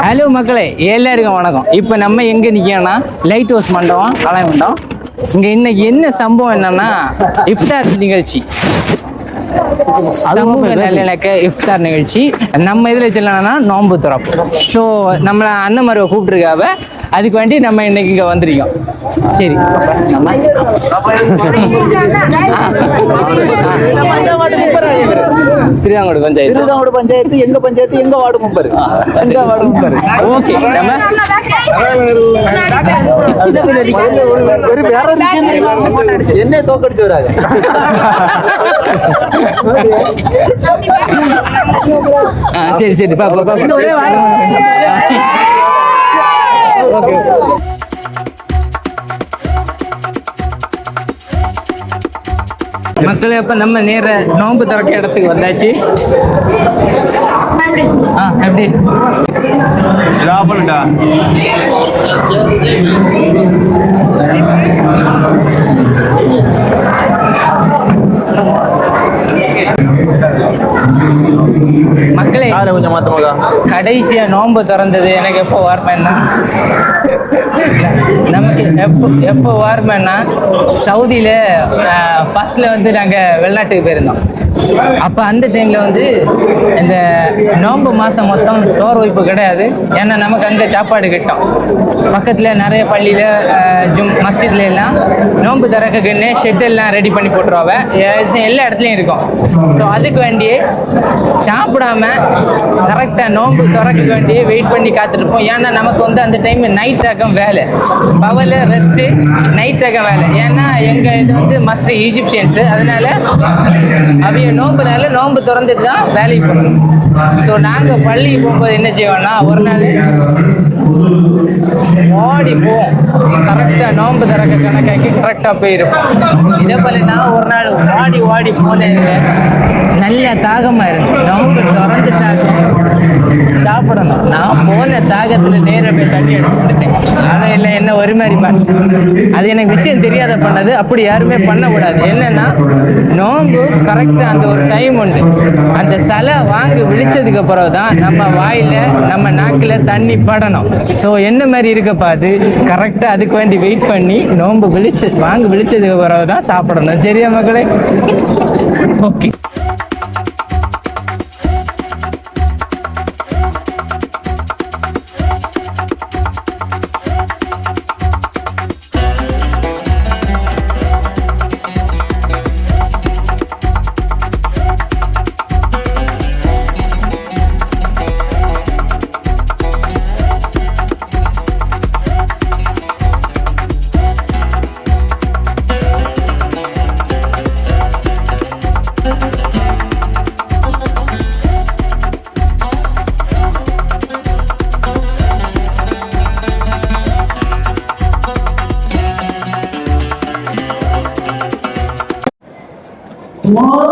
Hello மக்களே எல்லாருக்கும் வணக்கம். இப்போ நம்ம எங்க நிக்கோம்னா லைட் ஹவுஸ் மண்டபம் கலை மண்டபம். இங்க இன்னைக்கு என்ன சம்பவம் என்னன்னா இஃப்தார் நிகழ்ச்சி. சமூக நல்லிணக்க இஃப்தார் நிகழ்ச்சி. நம்ம இதுல சொல்லணும்னா நோன்பு திறப்பு. ஸோ நம்மள அண்ணன் மருவை கூப்பிட்டுருக்காவ அதுக்கு வேண்டி நம்ம இன்னைக்கு இங்க வந்திருக்கோம். சரி. திருவாங்கோடு பஞ்சாயத்து. திருவிதாங்கோடு பஞ்சாயத்து எங்க பஞ்சாயத்து எங்க வார்டு மெம்பர்? எங்க வார்டு மெம்பர்? ஓகே நம்ம ஒரு வேற விஷயம் என்ன தோக்கடிச்சு வராங்க சரி சரி பா பா ஓகே. மக்களே அப்ப நம்ம நேர நோன்பு திறக்க இடத்துக்கு வந்தாச்சு. ஆ எப்படி? கடைசியாக கடைசியா நோன்பு திறந்தது. எனக்கு எப்போ வார்மேன்னா நமக்கு எப்போ எப்போ வார்மேன்னா சவுதியில ஃபர்ஸ்ட்ல வந்து நாங்க வெளிநாட்டுக்கு போயிருந்தோம். அப்ப அந்த டைம்ல வந்து இந்த நோன்பு மாசம் மொத்தம் சோறு வைப்பு கிடையாது. ஏன்னா நமக்கு அங்க சாப்பாடு கிட்டோம். பக்கத்துல நிறைய பள்ளியில ஜும் மஸ்ஜித்ல எல்லாம் நோன்பு திறக்கக்குன்னு ஷெட் எல்லாம் ரெடி பண்ணி போட்டுருவாங்க. எல்லா இடத்துலயும் இருக்கும். ஸோ அதுக்கு வேண்டியே சாப்பிடாம கரெக்டாக நோன்பு திறக்க வேண்டியே வெயிட் பண்ணி காத்திருப்போம். ஏன்னா நமக்கு வந்து அந்த டைம் நைட் ரகம் வேலை. பகல் ரெஸ்ட்டு நைட் ரகம் வேலை. ஏன்னா எங்கள் இது வந்து மஸ்ட் ஈஜிப்சியன்ஸு அதனால அவைய நோம்புனால நோன்பு திறந்துட்டு தான் வேலைக்கு போகணும் ஸோ நாங்கள் பள்ளிக்கு போகும்போது என்ன செய்வோம்னா ஒரு நாள் ஓடி போவோம். கரெக்டாக நோன்பு திறக்க கணக்காக்கி கரெக்டாக போயிருப்போம். இதே போல நான் ஒரு நாள் ஓடி ஓடி போனேன். நல்ல தாகமாக இருக்கு நோம்பு திறந்துட்டாங்க. சாப்பிடணும். நான் போன தாகத்துல நேர போய் தண்ணி எடுத்து குடிச்சேன். ஆனா இல்லை என்ன ஒரு மாதிரி பண்ண அது எனக்கு விஷயம் தெரியாத பண்ணது. அப்படி யாருமே பண்ணக்கூடாது. என்னன்னா நோன்பு கரெக்டா அந்த ஒரு டைம் உண்டு. அந்த சலை வாங்கி விழிச்சதுக்கு பிறகு தான் நம்ம வாயில நம்ம நாக்குல தண்ணி படணும். ஸோ என்ன மாதிரி இருக்க அது? கரெக்டா அதுக்கு வேண்டி வெயிட் பண்ணி நோன்பு விழிச்சு வாங்கி விழிச்சதுக்கு பிறகு தான் சாப்பிடணும். சரியா மக்களே ஓகே small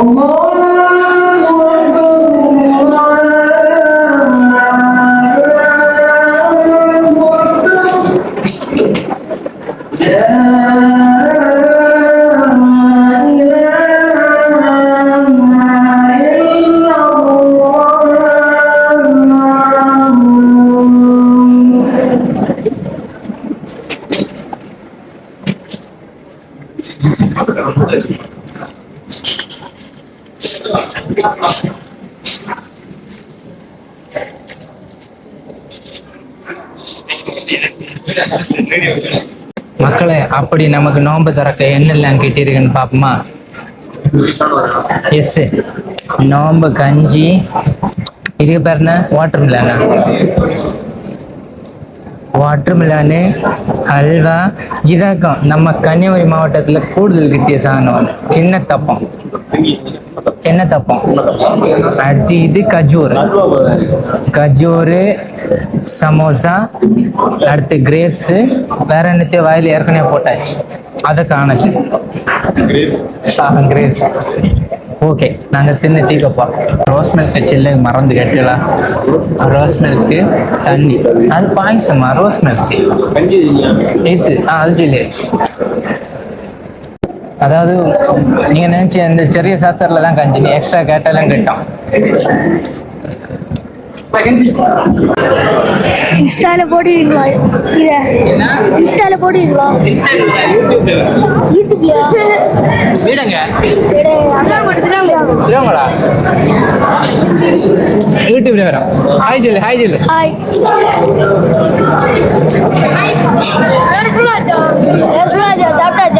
الله மக்களை அப்படி நமக்கு நோன்பு திறக்க என்னெல்லாம் கிட்டிருக்குன்னு பாப்போமா எஸ் நோம்பு கஞ்சி. இதுக்கு பேர் என்ன? வாட்டர் மிலானா வாட்டர் மிலானு ஹல்வா இதாக்கம் நம்ம கன்னியாகுமரி மாவட்டத்தில் கூடுதல் கிட்டிய சாதனம் கிண்ணத்தப்பம் கிண்ணத்தப்பம் அடுத்து இது கஜூர். கஜூரு சமோசா அடுத்து கிரேப்ஸு வேற என்னத்தையும் வாயில் ஏற்கனவே போட்டாச்சு. அதை காணல. கிரேப்ஸ். ஓகே நாங்கள் தின்னு தீக்கப்பா ரோஸ் மில்க் சில்லு மறந்து கட்டலாம் ரோஸ் மில்க்கு தண்ணி. அது பாயசமா? ரோஸ் மில்க் இது ஆ அது சில்லு. அதாவது நீங்க நினைச்ச இந்த சிறிய சாத்தரில் தான் கஞ்சி. நீ எக்ஸ்ட்ரா கேட்டாலும் கிட்டும். இன்ஸ்டால போடுவீங்களா? இத இன்ஸ்டால போடுவீங்களா? யூடியூப்லயா? வீடுங்க. சிவங்களா யூடியூப்ல வரும் ஹாய் சொல்லு ஹாய் சொல்லு ஹாய் சொல்லு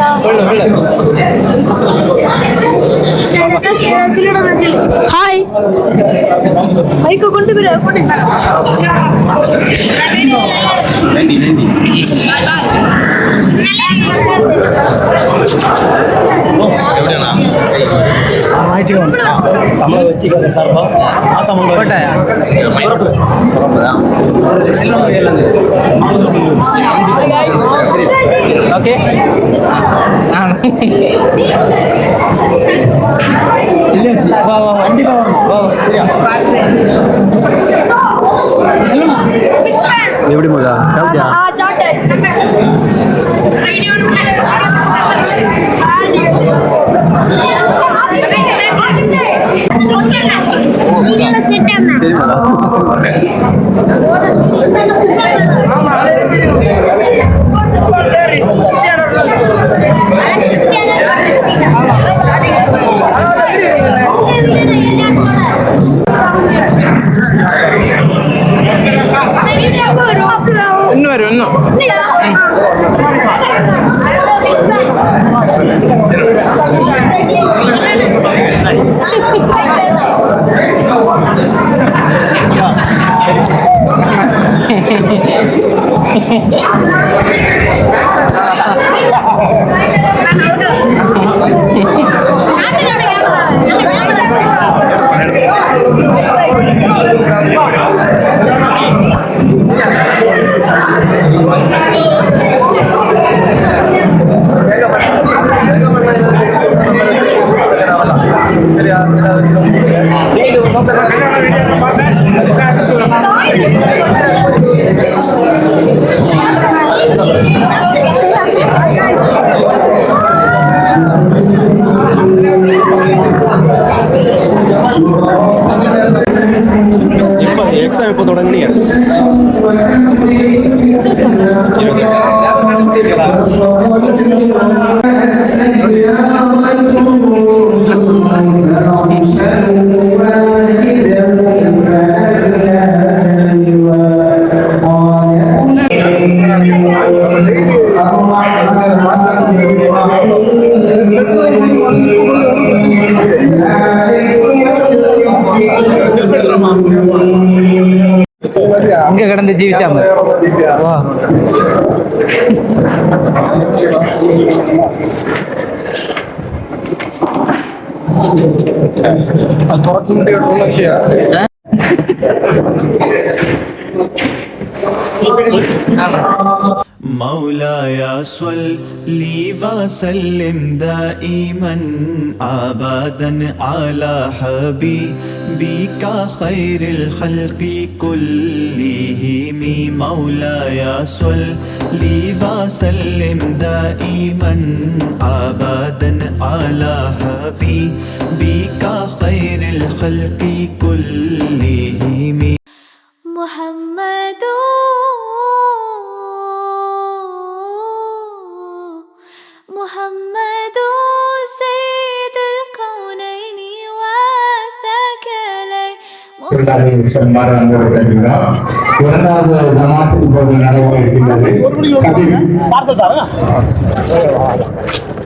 ஹாய் மைக்க கொண்டு போய் கொண்டு தமிழக வெற்றிக்கார சார்பா ஆசாம போட்டாயா ஓகே எப்படி முதா சாப்பிட்டியா ஆ சரி முதா இன்னும் வரும் இன்னும் இப்போ எக்ஸாம் இப்போ தொடங்குனீங்க இருபத்தெட்டு இங்க கிடந்து ஜீவிச்சா மாதிரி. வா مولاي صل لي وسلم دائما ابدا على حبيبك خير الخلق كلهم. مولاي صل لي وسلم دائما ابدا على حبيبك خير الخلق كلهم. விழாவை செல்லுமாறு அன்போடு இரண்டாவது ஜமாத் இப்போது நடைபெற இருக்கின்றது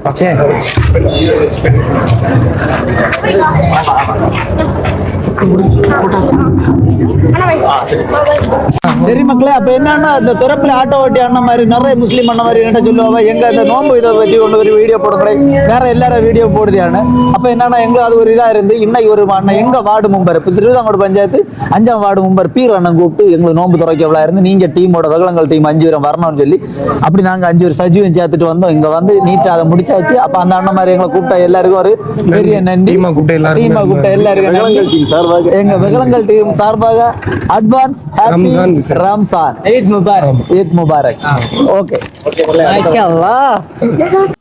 ஓகே சரி மக்களே அப்ப என்னன்னா இந்த துறப்புல ஆட்டோ ஓட்டி அண்ணன் மாதிரி நிறைய முஸ்லீம் அண்ணன் மாதிரி என்ன சொல்லுவாங்க? எங்க இந்த நோன்பு இதை பற்றி கொண்டு ஒரு வீடியோ போடுங்களே வேற எல்லாரும் வீடியோ போடுதியான்னு அப்ப என்னன்னா எங்க அது ஒரு இதா இருந்து இன்னைக்கு ஒரு அண்ணன் எங்க வார்டு மெம்பர் இப்ப திருவிதாங்கோடு பஞ்சாயத்து அஞ்சாம் வார்டு மெம்பர் பீர் அண்ணன் கூப்பிட்டு எங்களுக்கு நோன்பு துறைக்கவளா இருந்து நீங்க டீமோட வெகுளங்கள் டீம் அஞ்சு பேரும் வரணும்னு சொல்லி அப்படி நாங்க அஞ்சு பேர் சஜீவம் சேர்த்துட்டு வந்தோம். இங்க வந்து நீட்டா அதை முடிச்சாச்சு. அப்ப அந்த அண்ணன் மாதிரி எங்களை கூப்பிட்ட எல்லாருக்கும் ஒரு பெரிய நன்றி. டீமா கூப்பிட்ட எல்லாருக்கும் கூப்பிட்ட எல்லாருக்கும் சார்பாக. எங்க வெகுளங்கள் டீம் சார்பாக advance happy Ramzan Eid Mubarak. Eid Mubarak. Okay. மாஷா அல்லாஹ்